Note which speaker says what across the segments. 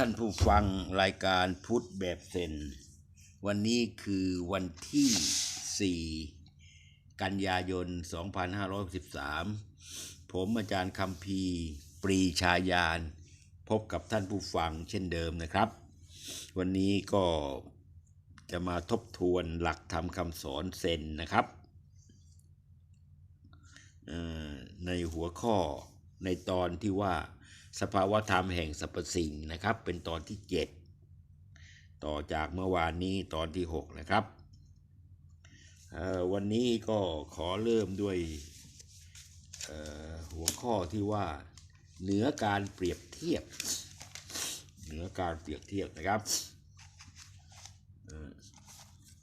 Speaker 1: ท่านผู้ฟังรายการพุทธแบบเซนวันนี้คือวันที่ 4 กันยายน 2513ผมอาจารย์คำพีปรีชายาน พบกับท่านผู้ฟังเช่นเดิมนะครับ วันนี้ก็จะมาทบทวนหลักธรรมคำสอนเซนนะครับในหัวข้อในตอนที่ว่า สภาวธรรมแห่งสรรพสิ่งนะครับ เป็นตอนที่ 7 ต่อจากเมื่อวานนี้ตอนที่ 6 นะครับวันนี้ก็ขอเริ่มด้วยหัวข้อที่ว่าเหนือการเปรียบเทียบ เหนือการเปรียบเทียบนะครับ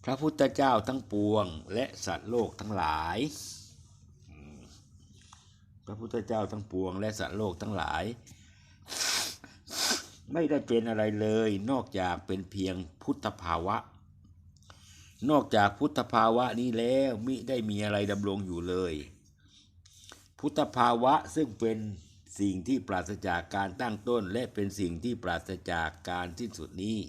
Speaker 1: พระพุทธเจ้าทั้งปวง และสัตว์โลกทั้งหลาย พระพุทธเจ้าทั้งปวง และสัตว์โลกทั้งหลาย ไม่ได้เป็นอะไรเลย นอกจากเป็นเพียงพุทธภาวะ นอกจากพุทธภาวะนี้แล้วมิได้มีอะไรดำรงอยู่เลย พุทธภาวะซึ่งเป็นสิ่งที่ปราศจากการตั้งต้น และเป็นสิ่งที่ปราศจากการสิ้นสุดนี้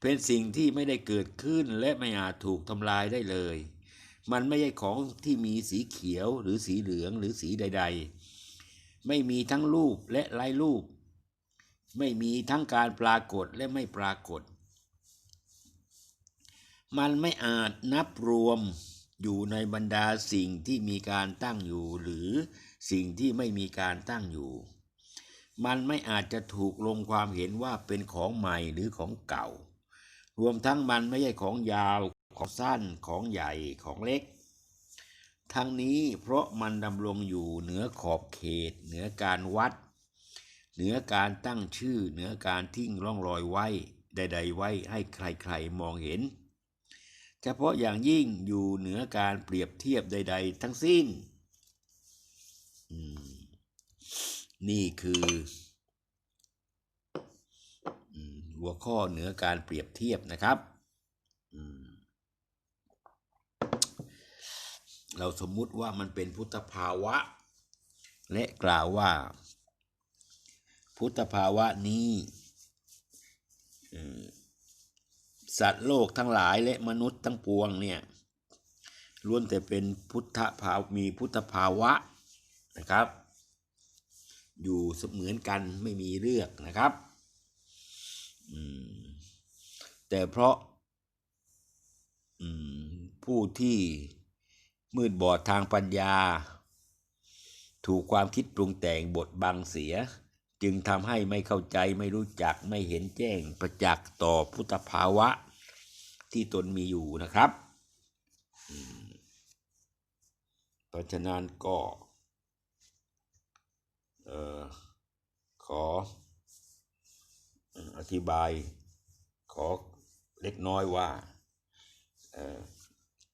Speaker 1: เป็นสิ่งที่ไม่ได้เกิดขึ้นและไม่อาจถูกทำลายได้เลย มันไม่ใช่ของที่มีสีเขียวหรือสีเหลืองหรือสีใด ๆ ไม่มีทั้งรูปและไร้รูป ไม่มีทั้งการปรากฏและไม่ปรากฏ มันไม่อาจนับรวมอยู่ในบรรดาสิ่งที่มีการตั้งอยู่หรือสิ่งที่ไม่มีการตั้งอยู่ มันไม่อาจจะถูกลงความเห็นว่าเป็นของใหม่หรือของเก่า รวมทั้งมันไม่ใช่ของยาว ของสั้น ของใหญ่ ของเล็ก ทั้งนี้เพราะมันดำรงอยู่เหนือขอบเขต เหนือการวัด เหนือการตั้งชื่อเหนือการทิ้งร่องรอยไว้ใด ๆ ไว้ให้ใครๆมองเห็น เฉพาะอย่างยิ่งอยู่เหนือการเปรียบเทียบใด ๆ ทั้งสิ้น นี่คือหัวข้อเหนือการเปรียบเทียบนะครับ เราสมมุติว่ามันเป็นพุทธภาวะ และกล่าวว่า พุทธภาวะนี้สัตว์โลกทั้งหลายและมนุษย์ทั้งปวงเนี่ยล้วนแต่เป็นพุทธภาวมีพุทธภาวะนะครับ อยู่เสมือนกันไม่มีเลือกนะครับแต่เพราะผู้ที่มืดบอดทางปัญญา ถูกความคิดปรุงแต่งบทบังเสีย จึงทำให้ไม่เข้าใจไม่รู้จักไม่เห็นแจ้งประจักษ์ต่อพุทธภาวะที่ตนมีอยู่นะครับ เพราะฉะนั้นก็ขออธิบายขอเล็กน้อยว่า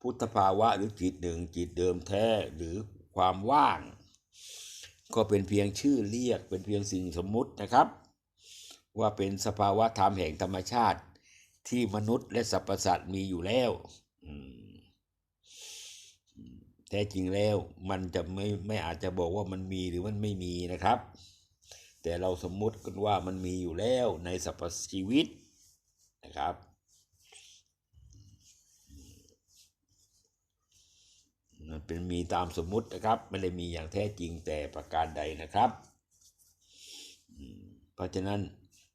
Speaker 1: พุทธภาวะหรือจิตหนึ่งจิตเดิมแท้หรือความว่าง ก็เป็นเพียงชื่อเรียกเป็นเพียงสิ่งสมมุตินะครับ ว่าเป็นสภาวะธรรมแห่งธรรมชาติ ที่มนุษย์และสรรพสัตว์มีอยู่แล้วแท้จริงแล้วมันจะไม่ไม่อาจจะบอกว่ามันมีหรือมันไม่มีนะครับ แต่เราสมมุติกันว่ามันมีอยู่แล้วในสรรพชีวิตนะครับ มันเป็นมีตามสมมุตินะครับ ไม่ได้มีอย่างแท้จริงแต่ประการใดนะครับ เพราะฉะนั้น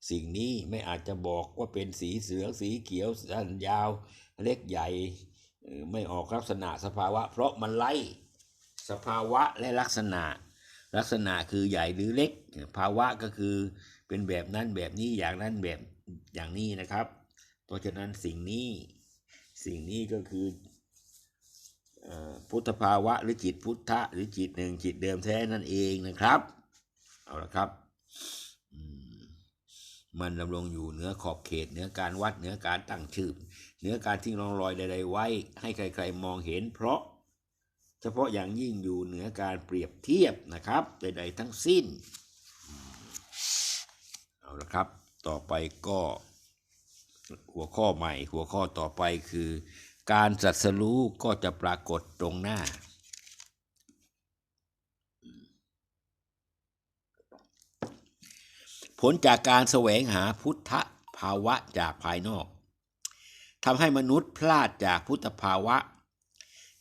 Speaker 1: สิ่งนี้ไม่อาจจะบอกว่าเป็นสีเสืองสีเขียวสั้นยาว เล็กใหญ่ไม่ออกลักษณะสภาวะ เพราะมันไล่สภาวะและลักษณะ ลักษณะคือใหญ่หรือเล็ก ภาวะก็คือเป็นแบบนั้นแบบนี้อย่างนั้นแบบอย่างนี้นะครับ เพราะฉะนั้นสิ่งนี้สิ่งนี้ก็คือ พุทธภาวะหรือจิตพุทธะหรือจิตหนึ่งจิตเดิมแท้นั่นเองนะครับ เอาละครับ มันดำรงอยู่เหนือขอบเขตเหนือการวัดเหนือการตั้งชื่อเหนือการทิ้งร่องรอยใด ๆ ไว้ ให้ใคร ๆ มองเห็น เพราะเฉพาะอย่างยิ่งอยู่เหนือการเปรียบเทียบนะครับ ใด ๆ ทั้งสิ้น เอาละครับ ต่อไปก็หัวข้อใหม่ หัวข้อต่อไปคือ การสัตสรู้ก็จะปรากฏตรงหน้า ผลจากการแสวงหาพุทธภาวะจากภายนอกทำให้มนุษย์พลาดจากพุทธภาวะ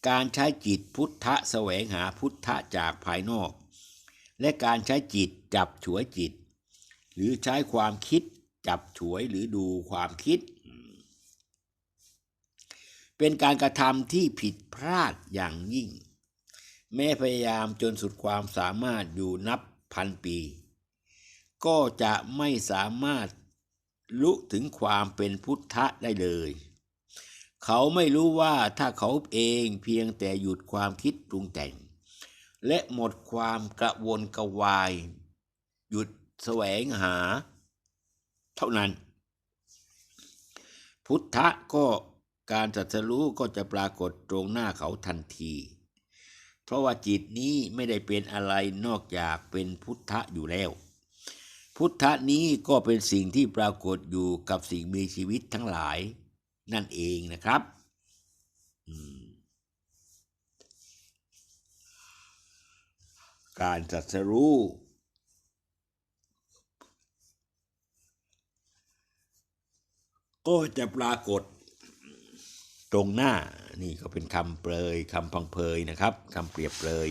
Speaker 1: การใช้จิตพุทธะแสวงหาพุทธะจากภายนอก และการใช้จิตจับฉวยจิต หรือใช้ความคิดจับฉวยหรือดูความคิด เป็นการกระทำที่ผิดพลาดอย่างยิ่ง แม้พยายามจนสุดความสามารถอยู่นับพันปี ก็จะไม่สามารถลุถึงความเป็นพุทธะได้เลย เขาไม่รู้ว่าถ้าเขาเองเพียงแต่หยุดความคิดปรุงแต่ง และหมดความกระวนกระวาย หยุดแสวงหา เท่านั้น พุทธะก็ การตรัสรู้ก็จะปรากฏตรงหน้าเขาทันที เพราะว่าจิตนี้ไม่ได้เป็นอะไรนอกจากเป็นพุทธะอยู่แล้ว พุทธะนี้ก็เป็นสิ่งที่ปรากฏอยู่กับสิ่งมีชีวิตทั้งหลาย นั่นเองนะครับการตรัสรู้ก็จะปรากฏ ตรงหน้านี่ก็เป็นคำเปรยคำพังเพยนะครับคำเปรียบเปรย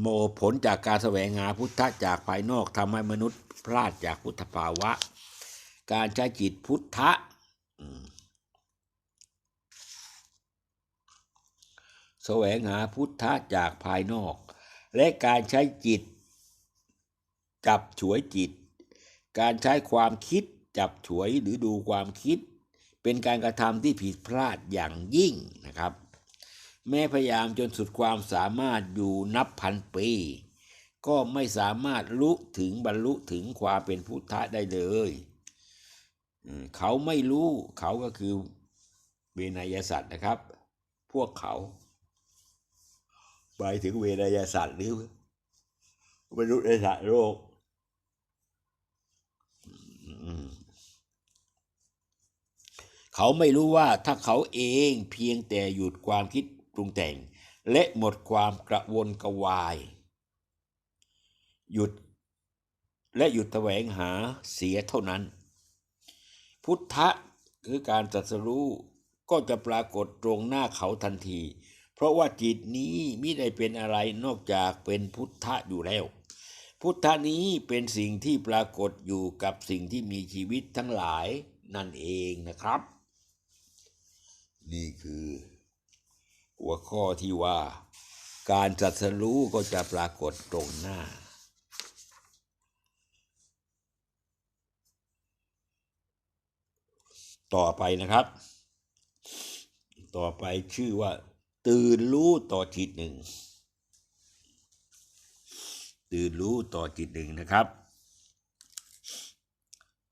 Speaker 1: โมผลจากการแสวงหาพุทธะจากภายนอกทำให้มนุษย์พลาดจากพุทธภาวะ การใช้จิตพุทธะแสวงหาพุทธะจากภายนอก และการใช้จิต จับฉวยจิต การใช้ความคิดจับฉวยหรือดูความคิด เป็นการกระทำที่ผิดพลาดอย่างยิ่งนะครับ แม้พยายามจนสุดความสามารถอยู่นับพันปี ก็ไม่สามารถรู้ถึงบรรลุถึงความเป็นพุทธะได้เลย เขาไม่รู้เขาก็คือเวนยสัตว์นะครับ พวกเขาไปถึงเวนยสัตว์หรือมนุษย์ในสัตว์โลกอืม เขาไม่รู้ว่าถ้าเขาเองเพียงแต่หยุดความคิดปรุงแต่ง และหมดความกระวนกระวาย หยุดและหยุดแสวงหาเสียเท่านั้น พุทธะคือการตรัสรู้ก็จะปรากฏตรงหน้าเขาทันที เพราะว่าจิตนี้ไมิได้เป็นอะไรนอกจากเป็นพุทธะอยู่แล้ว พุทธะนี้เป็นสิ่งที่ปรากฏอยู่กับสิ่งที่มีชีวิตทั้งหลายนั่นเองนะครับ นี่คือ หัวข้อที่ว่า การตรัสรู้ก็จะปรากฏตรงหน้า ต่อไปนะครับ ต่อไปชื่อว่า ตื่นรู้ต่อจิตหนึ่ง ตื่นรู้ต่อจิตหนึ่งนะครับ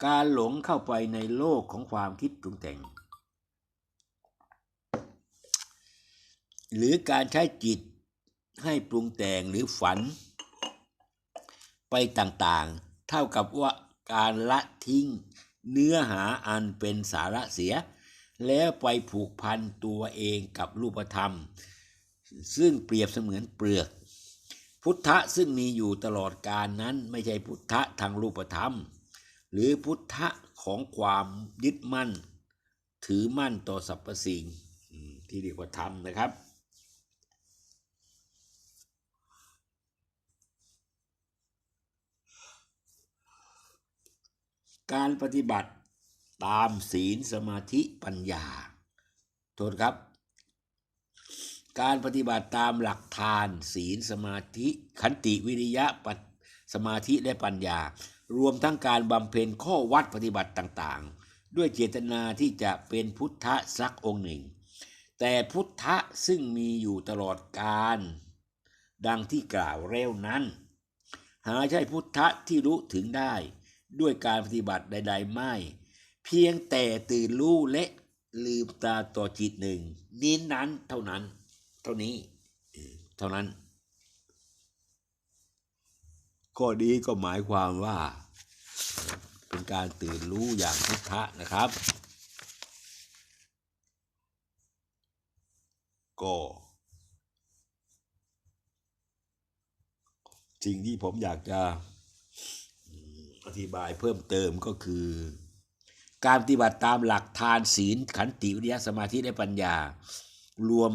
Speaker 1: การหลงเข้าไปในโลกของความคิดปรุงแต่ง หรือการใช้จิตให้ปรุงแต่งหรือฝัน ไปต่างๆ เท่ากับว่าการละทิ้งเนื้อหาอันเป็นสาระเสีย แล้วไปผูกพันตัวเองกับรูปธรรม ซึ่งเปรียบเสมือนเปลือก พุทธะซึ่งมีอยู่ตลอดกาลนั้นไม่ใช่พุทธะทางรูปธรรม หรือพุทธะของความยึดมั่น ถือมั่นต่อสรรพสิ่งที่เรียกว่าธรรมนะครับ การปฏิบัติตามศีลสมาธิปัญญา โทษครับ การปฏิบัติตามหลักทานศีลสมาธิขันติวิริยะปัสมาธิและปัญญา รวมทั้งการบำเพ็ญข้อวัดปฏิบัติต่างๆ ด้วยเจตนาที่จะเป็นพุทธะสักองค์หนึ่ง แต่พุทธะซึ่งมีอยู่ตลอดกาลดังที่กล่าวแล้วนั้น หาใช่พุทธะที่รู้ถึงได้ ด้วยการปฏิบัติใด ๆ ไม่ เพียงแต่ตื่นรู้และลืมตาต่อจิตหนึ่งนี้นั้นเท่านั้น เท่านี้เท่านั้นข้อนี้ก็หมายความว่า เป็นการตื่นรู้อย่างพุทธะนะครับ ก็สิ่งที่ผมอยากจะ ธิบายเพิ่มเติมก็คือ การปฏิบัติตามหลักทานศีลขันติวิริยะสมาธิและปัญญารวม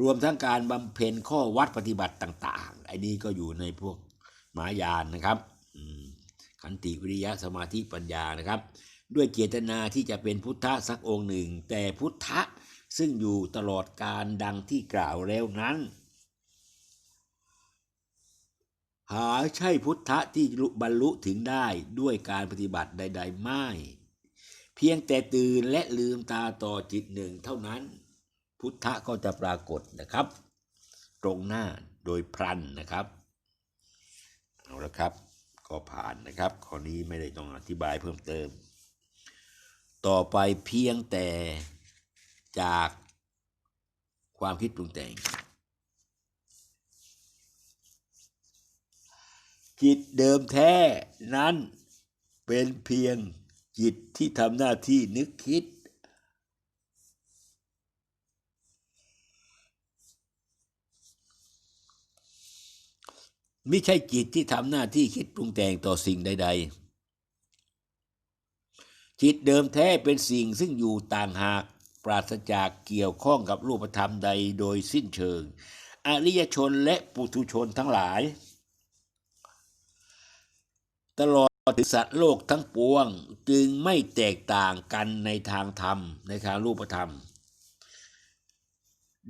Speaker 1: รวมทั้งการบำเพ็ญข้อวัดปฏิบัติต่างๆไอ้นี้ก็อยู่ในพวกมายานนะครับขันติวิริยะสมาธิปัญญานะครับ ด้วยเจตนาที่จะเป็นพุทธะสักองค์หนึ่ง แต่พุทธะซึ่งอยู่ตลอดการดังที่กล่าวแล้วนั้น หาใช่พุทธะที่บรรลุถึงได้ด้วยการปฏิบัติใด ๆ ไม่ เพียงแต่ตื่นและลืมตาต่อจิตหนึ่งเท่านั้น พุทธะก็จะปรากฏนะครับ ตรงหน้าโดยพลันนะครับ เอาละครับ ก็ผ่านนะครับข้อนี้ไม่ได้ต้องอธิบายเพิ่มเติม ต่อไปเพียงแต่จากความคิดปรุงแต่ง จิตเดิมแท้นั้นเป็นเพียงจิตที่ทำหน้าที่นึกคิด ไม่ใช่จิตที่ทำหน้าที่คิดปรุงแต่งต่อสิ่งใด ๆ จิตเดิมแท้เป็นสิ่งซึ่งอยู่ต่างหากปราศจากเกี่ยวข้องกับรูปธรรมใดโดยสิ้นเชิง อริยชนและปุถุชนทั้งหลาย ตลอดถึงสัตว์โลกทั้งปวง จึงไม่แตกต่างกันในทางธรรมในทางรูปธรรม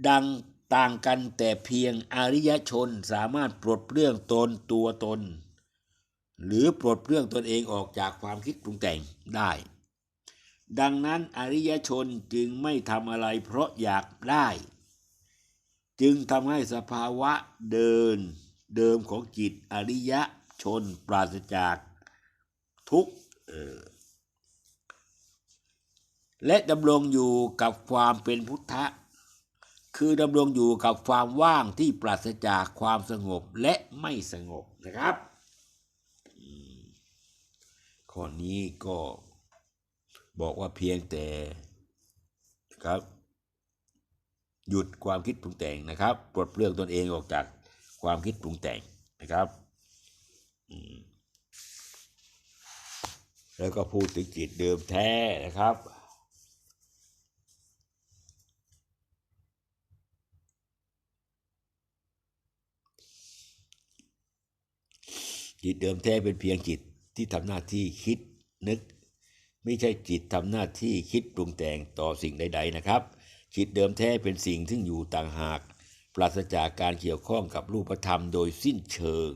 Speaker 1: ดังต่างกันแต่เพียงอริยชนสามารถปลดเปลื้องตนตัวตน หรือปลดเปลื้องตนเองออกจากความคิดปรุงแต่งได้ ดังนั้นอริยชนจึงไม่ทำอะไรเพราะอยากได้ จึงทำให้สภาวะเดินเดิมของจิตอริย ชนปราศจากทุกข์และดำรงอยู่กับความเป็นพุทธะ คือดำรงอยู่กับความว่างที่ปราศจากความสงบและไม่สงบนะครับข้อนี้ก็บอกว่าเพียงแต่ครับ หยุดความคิดปรุงแต่งนะครับ ปลดเปลื้องตนเองออกจากความคิดปรุงแต่งนะครับ แล้วก็พูดถึงจิตเดิมแท้นะครับ จิตเดิมแท้เป็นเพียงจิตที่ทำหน้าที่คิดนึก ไม่ใช่จิตทำหน้าที่คิดปรุงแต่งต่อสิ่งใด ๆ นะครับ จิตเดิมแท้เป็นสิ่งที่อยู่ต่างหาก ปราศจากการเกี่ยวข้องกับรูปธรรมโดยสิ้นเชิง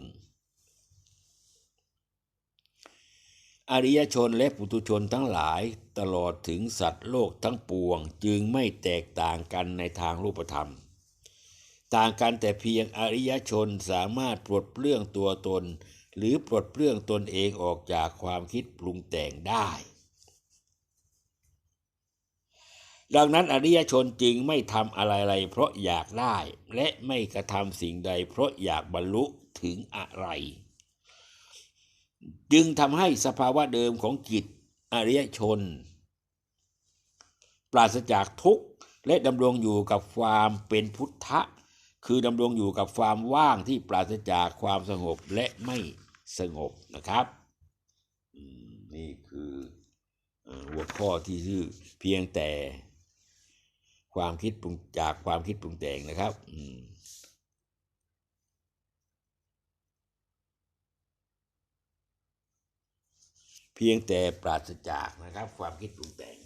Speaker 1: อริยชนและปุถุชนทั้งหลายตลอดถึงสัตว์โลกทั้งปวงจึงไม่แตกต่างกันในทางรูปธรรม ต่างกันแต่เพียงอริยชนสามารถปลดเปลื้องตัวตน หรือปลดเปลื้องตนเองออกจากความคิดปรุงแต่งได้ ดังนั้นอริยชนจึงไม่ทำอะไรๆเพราะอยากได้ และไม่กระทำสิ่งใดเพราะอยากบรรลุถึงอะไร จึงทำให้สภาวะเดิมของจิตอริยชน ปราศจากทุกข์และดำรงอยู่กับความเป็นพุทธะ คือดำรงอยู่กับความว่างที่ปราศจากความสงบและไม่สงบนะครับนี่คือเอ่อหัวข้อที่ชื่อเพียงแต่ความคิดปรุงจากความคิดปรุงแต่งนะครับ เพียงแต่ปราศจากนะครับ ความคิดปรุงแต่ง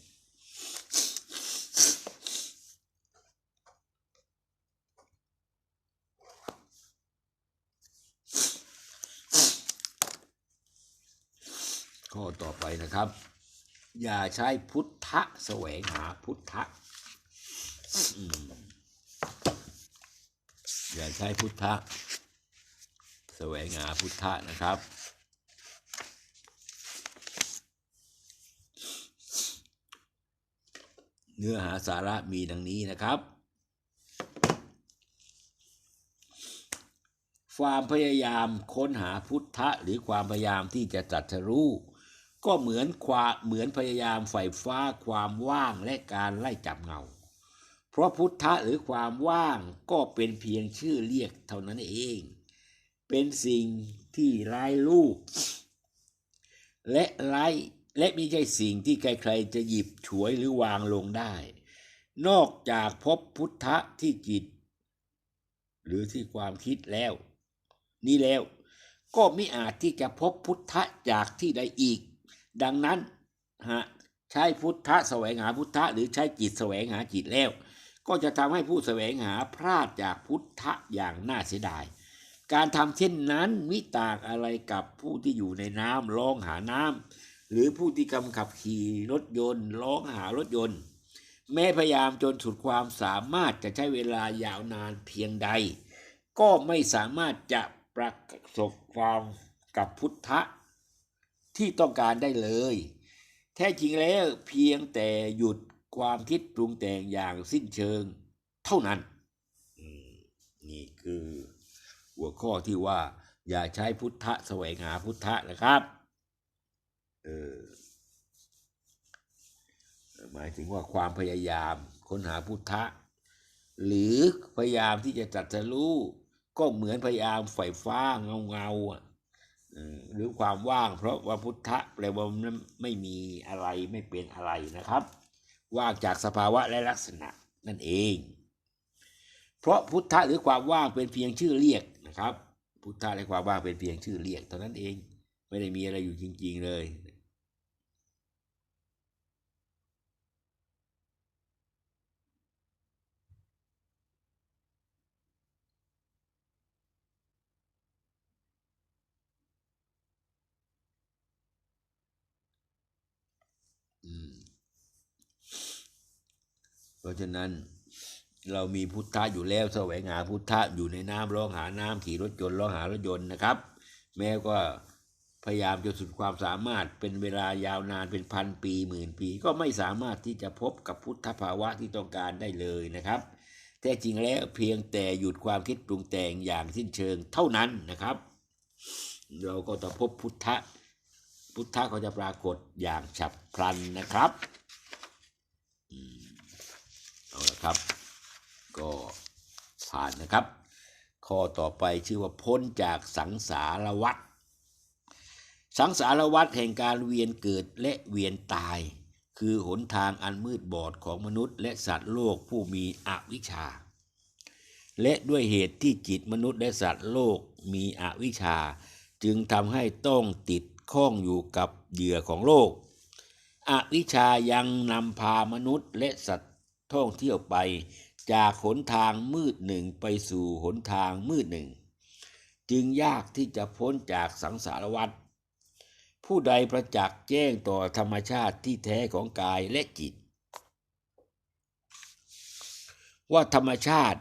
Speaker 1: ข้อต่อไปนะครับ อย่าใช้พุทธะแสวงหาพุทธะอืมอย่าใช้พุทธะแสวงหาพุทธะนะครับ เนื้อหาสาระมีดังนี้นะครับ ความพยายามค้นหาพุทธะ หรือความพยายามที่จะตรัสรู้ก็เหมือนความเหมือนพยายามไฝ่ฟ้าความว่างและการไล่จับเงา เพราะพุทธะหรือความว่างก็เป็นเพียงชื่อเรียกเท่านั้นเอง เป็นสิ่งที่ไร้รูป และไร้ และไม่ใช่สิ่งที่ใครๆจะหยิบฉวยหรือวางลงได้ นอกจากพบพุทธะที่จิต หรือที่ความคิดแล้ว นี่แล้วก็ไม่อาจที่จะพบพุทธะจากที่ใดอีก ดังนั้นฮะใช้พุทธะแสวงหาพุทธะหรือใช้จิตแสวงหาจิตแล้ว ก็จะทำให้ผู้แสวงหาพลาดจากพุทธะอย่างน่าเสียดาย การทำเช่นนั้นมิต่างอะไรกับผู้ที่อยู่ในน้ำร้องหาน้ำ หรือผู้ที่กำขับขี่รถยนต์ ร้องหารถยนต์ แม้พยายามจนสุดความสามารถจะใช้เวลายาวนานเพียงใด ก็ไม่สามารถจะประสบความกับพุทธะที่ต้องการได้เลย แท้จริงแล้วเพียงแต่หยุดความคิดปรุงแต่งอย่างสิ้นเชิงเท่านั้นนี่คือหัวข้อที่ว่า อย่าใช้พุทธะแสวงหาพุทธะนะครับ หมายถึงว่าความพยายามค้นหาพุทธะ หรือพยายามที่จะจัดสรู้ก็เหมือนพยายามไฟฟ้าเงาเงาๆอะหรือความว่าง เพราะว่าพุทธะแปลว่ามันไม่มีอะไรไม่เป็นอะไรนะครับ ว่างจากสภาวะและลักษณะนั่นเอง เพราะพุทธะหรือความว่างเป็นเพียงชื่อเรียกนะครับ พุทธะและความว่างเป็นเพียงชื่อเรียกเท่านั้นเอง ไม่ได้มีอะไรอยู่จริง ๆเลย ราะฉะนั้นเรามีพุทธะอยู่แล้วแสวงหาพุทธะอยู่ในน้ำร้องหาน้ำขี่รถยนต์ร้องหารถยนต์นะครับ แม้ก็พยายามจนสุดความสามารถเป็นเวลายาวนานเป็นพันปีหมื่นปี ก็ไม่สามารถที่จะพบกับพุทธภาวะที่ต้องการได้เลยนะครับแท้จริงแล้วเพียงแต่หยุดความคิดปรุงแต่งอย่างสิ้นเชิงเท่านั้นนะครับ เราก็จะพบพุทธะพุทธะก็จะปรากฏอย่างฉับพลันนะครับ เอาละครับ ก็ผ่านนะครับ ข้อต่อไปชื่อว่าพ้นจากสังสารวัฏสังสารวัฏแห่งการเวียนเกิดและเวียนตาย คือหนทางอันมืดบอดของมนุษย์ และสัตว์โลกผู้มีอวิชชา และด้วยเหตุที่จิตมนุษย์และสัตว์โลกมีอวิชชา จึงทำให้ต้องติดข้องอยู่กับเหยื่อของโลก อวิชชายังนำพามนุษย์และสัตว ท่องเที่ยวไป จากหนทางมืดหนึ่งไปสู่หนทางมืดหนึ่ง จึงยากที่จะพ้นจากสังสารวัฏผู้ใดประจักษ์แจ้งต่อธรรมชาติที่แท้ของกายและจิต ว่าธรรมชาติ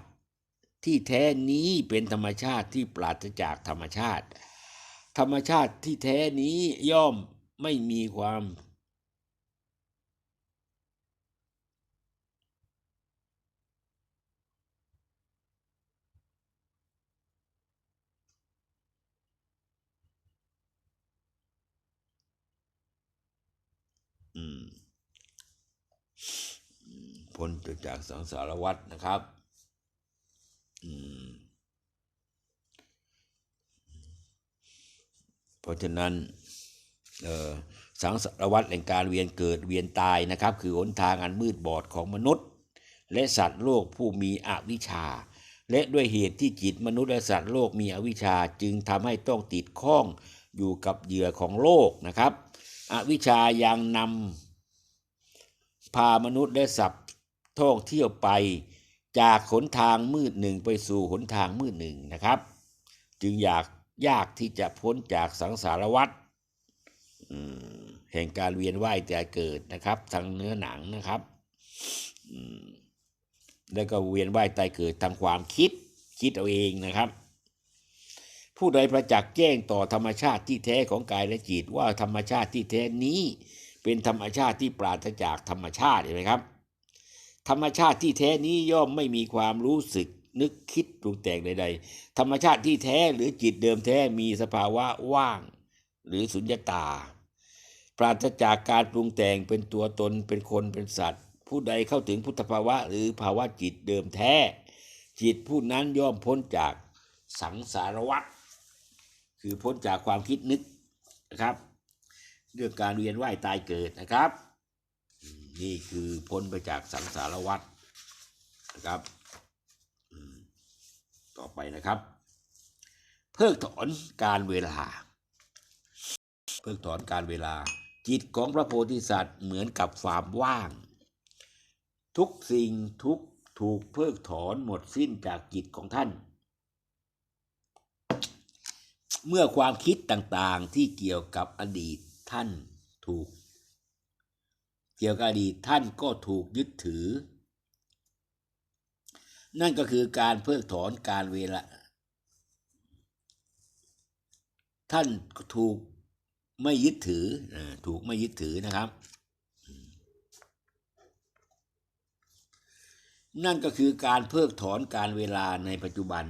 Speaker 1: ที่แท้นี้เป็นธรรมชาติที่ปราศจากธรรมชาติ ธรรมชาติที่แท้นี้ย่อมไม่มีความ พ้นจากสังสารวัฏนะครับเพราะฉะนั้นสังสารวัฏแห่งการเวียนเกิดเวียนตายนะครับ คือหนทางอันมืดบอดของมนุษย์ และสัตว์โลกผู้มีอวิชชา และด้วยเหตุที่จิตมนุษย์และสัตว์โลกมีอวิชชาจึงทำให้ต้องติดข้องอยู่กับเหยื่อของโลกนะครับ อวิชชายังนำพามนุษย์และสัตว์ ท่องเที่ยวไป จากหนทางมืดหนึ่งไปสู่หนทางมืดหนึ่งนะครับ จึงอยากยากที่จะพ้นจากสังสารวัฏแห่งการเวียนว่ายแต่เกิดนะครับ ทางเนื้อหนังนะครับแล้วก็เวียนว่ายตายเกิดทางความคิดคิดเอาเองนะครับ ผู้ใดประจักษ์แจ้งต่อธรรมชาติที่แท้ของกายและจิตว่าธรรมชาติที่แท้นี้ เป็นธรรมชาติที่ปราศจากธรรมชาติเห็นไหมครับ ธรรมชาติที่แท้นี้ย่อมไม่มีความรู้สึกนึกคิดปรุงแต่งใด ๆ ธรรมชาติที่แท้หรือจิตเดิมแท้มีสภาวะว่าง หรือสุญญตา ปราศจากการปรุงแต่งเป็นตัวตนเป็นคนเป็นสัตว์ ผู้ใดเข้าถึงพุทธภาวะ หรือภาวะจิตเดิมแท้ จิตผู้นั้นย่อมพ้นจากสังสารวัฏคือพ้นจากความคิดนึกนะครับ เรื่องการเวียนว่ายตายเกิดนะครับ นี่คือพ้นไปจากสังสารวัฏนะครับต่อไปนะครับ เพิกถอนการเวลา เพิกถอนการเวลา จิตของพระโพธิสัตว์เหมือนกับฟามว่าง ทุกสิ่งทุกถูกเพิกถอนหมดสิ้นจากจิตของท่าน เมื่อความคิดต่างๆที่เกี่ยวกับอดีตท่านถูก เกี่ยวกับอดีตท่านก็ถูกยึดถือ นั่นก็คือการเพิกถอนการเวลาท่านถูกไม่ยึดถือถูกไม่ยึดถือนะครับ นั่นก็คือการเพิกถอนการเวลาในปัจจุบัน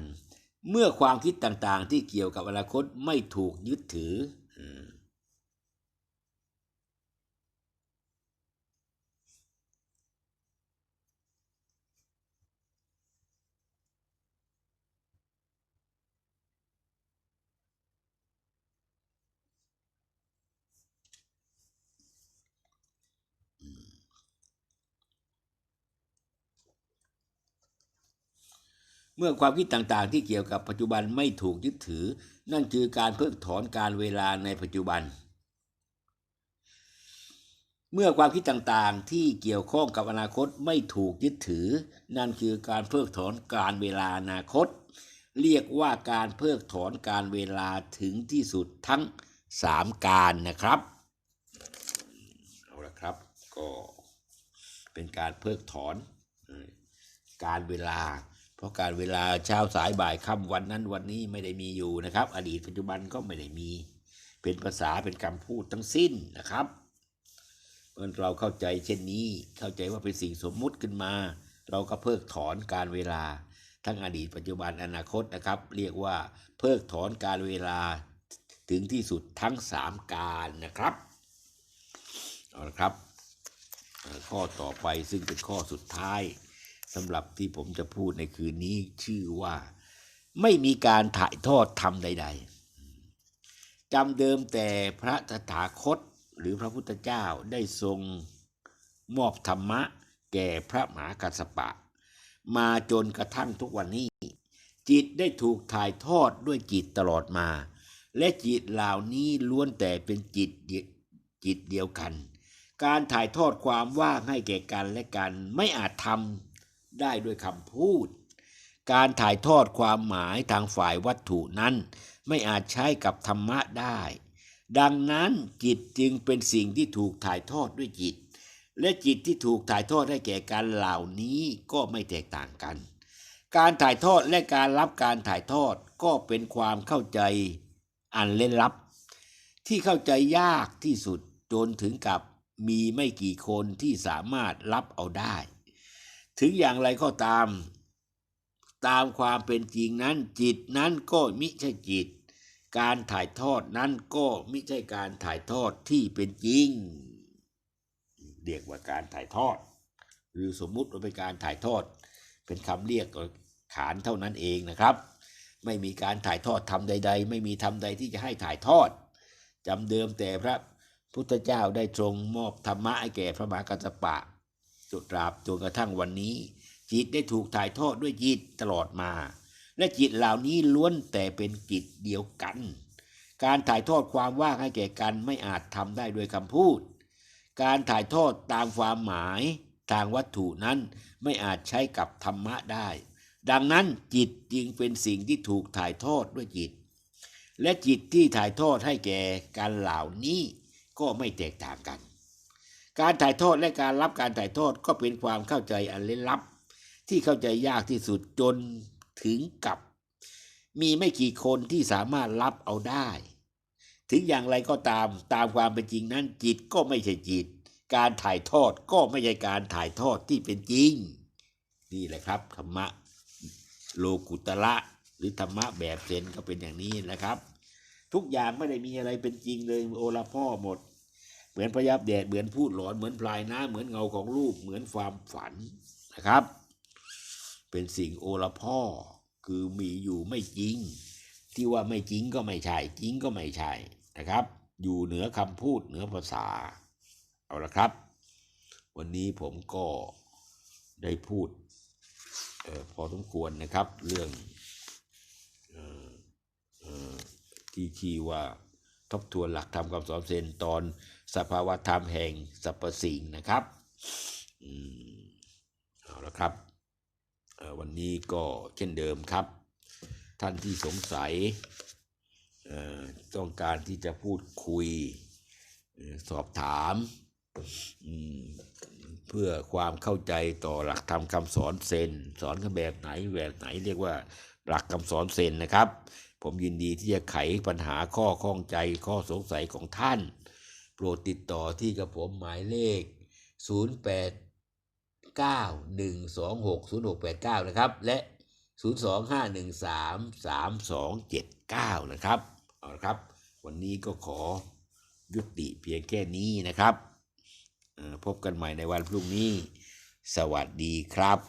Speaker 1: เมื่อความคิดต่างๆ ที่เกี่ยวกับอนาคตไม่ถูกยึดถือ เมื่อความคิดต่างๆ ที่เกี่ยวกับปัจจุบันไม่ถูกยึดถือ นั่นคือการเพิกถอนการเวลาในปัจจุบัน เมื่อความคิดต่างๆ ที่เกี่ยวข้องกับอนาคตไม่ถูกยึดถือ นั่นคือการเพิกถอนการเวลาอนาคต เรียกว่าการเพิกถอนการเวลาถึงที่สุดทั้งสามการนะครับเอาละครับก็เป็นการเพิกถอนการเวลา เพราะการเวลาเช้าสายบ่ายค่ำวันนั้นวันนี้ไม่ได้มีอยู่นะครับ อดีตปัจจุบันก็ไม่ได้มี เป็นภาษาเป็นคำพูดทั้งสิ้นนะครับเมื่อเราเข้าใจเช่นนี้ เข้าใจว่าเป็นสิ่งสมมุติขึ้นมา เราก็เพิกถอนการเวลา ทั้งอดีตปัจจุบันอนาคตนะครับ เรียกว่าเพิกถอนการเวลาถึงที่สุดทั้งสามการนะครับเอาละครับข้อต่อไปซึ่งเป็นข้อสุดท้าย สำหรับที่ผมจะพูดในคืนนี้ชื่อว่า ไม่มีการถ่ายทอดธรรมใด ๆจำเดิมแต่พระตถาคตหรือพระพุทธเจ้าได้ทรงมอบธรรมะ แก่พระมหากัสสปะ มาจนกระทั่งทุกวันนี้ จิตได้ถูกถ่ายทอดด้วยจิตตลอดมา และจิตเหล่านี้ล้วนแต่เป็นจิตจิตเดียวกัน การถ่ายทอดความว่างให้แก่กันและกันไม่อาจทำ ได้ด้วยคำพูด การถ่ายทอดความหมายทางฝ่ายวัตถุนั้น ไม่อาจใช้กับธรรมะได้ ดังนั้นจิตจึงเป็นสิ่งที่ถูกถ่ายทอดด้วยจิต และจิตที่ถูกถ่ายทอดให้แก่กันเหล่านี้ก็ไม่แตกต่างกัน การถ่ายทอดและการรับการถ่ายทอดก็เป็นความเข้าใจอันเล่นลับ ที่เข้าใจยากที่สุดจนถึงกับมีไม่กี่คนที่สามารถรับเอาได้ ถึงอย่างไรก็ตาม ตามความเป็นจริงนั้น จิตนั้นก็มิใช่จิต การถ่ายทอดนั้นก็มิใช่การถ่ายทอดที่เป็นจริง เรียกว่าการถ่ายทอด หรือสมมุติว่าเป็นการถ่ายทอด เป็นคำเรียกขานเท่านั้นเองนะครับ ไม่มีการถ่ายทอดทำใด ๆ ไม่มีทำใดที่จะให้ถ่ายทอดจำเดิมแต่พระพุทธเจ้าได้ทรงมอบธรรมะให้แก่พระมหากัสสปะ จุตราบจนกระทั่งวันนี้ จิตได้ถูกถ่ายทอดด้วยจิตตลอดมา และจิตเหล่านี้ล้วนแต่เป็นจิตเดียวกัน การถ่ายทอดความว่างให้แก่กันไม่อาจทำได้ด้วยคำพูด การถ่ายทอดตามความหมายทางวัตถุนั้นไม่อาจใช้กับธรรมะได้ ดังนั้นจิตจึงเป็นสิ่งที่ถูกถ่ายทอดด้วยจิต และจิตที่ถ่ายทอดให้แก่การเหล่านี้ก็ไม่แตกต่างกัน การถ่ายทอดและการรับการถ่ายทอดก็เป็นความเข้าใจอันเล่นลับ ที่เข้าใจยากที่สุดจนถึงกับ มีไม่กี่คนที่สามารถรับเอาได้ ถึงอย่างไรก็ตามตามความเป็นจริงนั้นจิตก็ไม่ใช่จิต การถ่ายทอดก็ไม่ใช่การถ่ายทอดที่เป็นจริง นี่แหละครับธรรมะโลกุตระหรือธรรมะแบบเซนก็เป็นอย่างนี้นะครับ ทุกอย่างไม่ได้มีอะไรเป็นจริงเลยโอละพ่อหมด เหมือนพยับแดดเหมือนพูดหลอนเหมือนพลายน้ำเหมือนเงาของรูปเหมือนความฝันนะครับ เป็นสิ่งโอละพ่อคือมีอยู่ไม่จริง ที่ว่าไม่จริงก็ไม่ใช่จริงก็ไม่ใช่นะครับ อยู่เหนือคำพูดเหนือภาษา เอาละครับ วันนี้ผมก็ได้พูดออพอสมควรนะครับเรื่องออออที่ที่ว่าทบทวนหลักธรรมคำสอนเซนตอน สภาวธรรมแห่งสรรพสิ่งนะครับอืมเอาละครับ วันนี้ก็เช่นเดิมครับ ท่านที่สงสัยเอ่อต้องการที่จะพูดคุยสอบถามมเพื่อความเข้าใจต่อหลักธรรมคำสอนเซน สอนกันแบบไหนแบบไหนเรียกว่าหลักคำสอนเซนนะครับ ผมยินดีที่จะไขปัญหาข้อข้องใจข้อสงสัยของท่าน โปรดติดต่อที่กับผมหมายเลข 0 8 9 1 2 6 0 6 8 9 นะครับ และ 0 2 5 1 3 3 2 7 9 นะครับเอาละครับ วันนี้ก็ขอยุติเพียงแค่นี้นะครับอ่อพบกันใหม่ในวันพรุ่งนี้ สวัสดีครับ